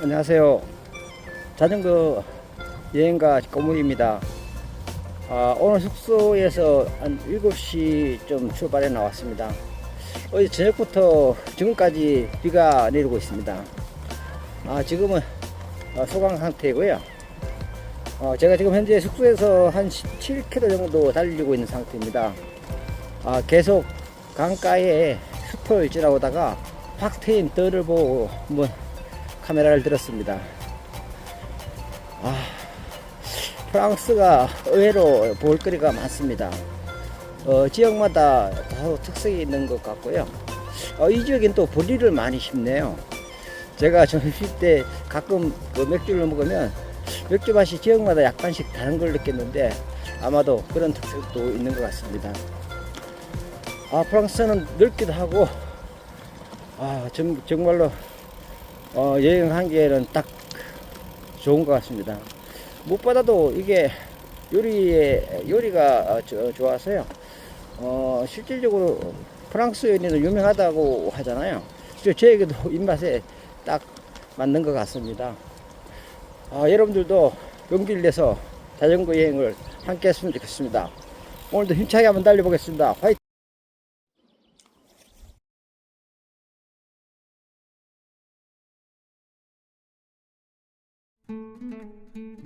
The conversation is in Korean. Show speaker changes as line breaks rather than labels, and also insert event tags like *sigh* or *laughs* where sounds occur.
안녕하세요. 자전거 여행가 꼬물입니다. 아, 오늘 숙소에서 한 7시 좀 출발해 나왔습니다. 어제 저녁부터 지금까지 비가 내리고 있습니다. 아, 지금은 어, 소강 상태고요. 어, 제가 지금 현재 숙소에서 한 17km 정도 달리고 있는 상태입니다. 아, 계속 강가에 숲을 지나오다가 확 트인 뜰을 보고 한번 카메라를 들었습니다. 아, 프랑스가 의외로 볼거리가 많습니다. 어, 지역마다 다소 특색이 있는 것 같고요. 어, 이 지역엔 또 보리를 많이 심네요. 제가 점심 때 가끔 그 맥주를 먹으면 맥주 맛이 지역마다 약간씩 다른 걸 느꼈는데 아마도 그런 특색도 있는 것 같습니다. 아, 프랑스는 넓기도 하고, 아, 정, 정말로, 어, 여행하기에는 딱 좋은 것 같습니다. 무엇보다도 이게 요리에, 요리가 어, 저- 좋아서요. 어, 실질적으로 프랑스 요리는 유명하다고 하잖아요. 저, 저에게도 *laughs* 입맛에 딱 맞는 것 같습니다. 아, 여러분들도 용기를 내서 자전거 여행을 함께 했으면 좋겠습니다. 오늘도 힘차게 한번 달려보겠습니다. 화이팅! Thank you.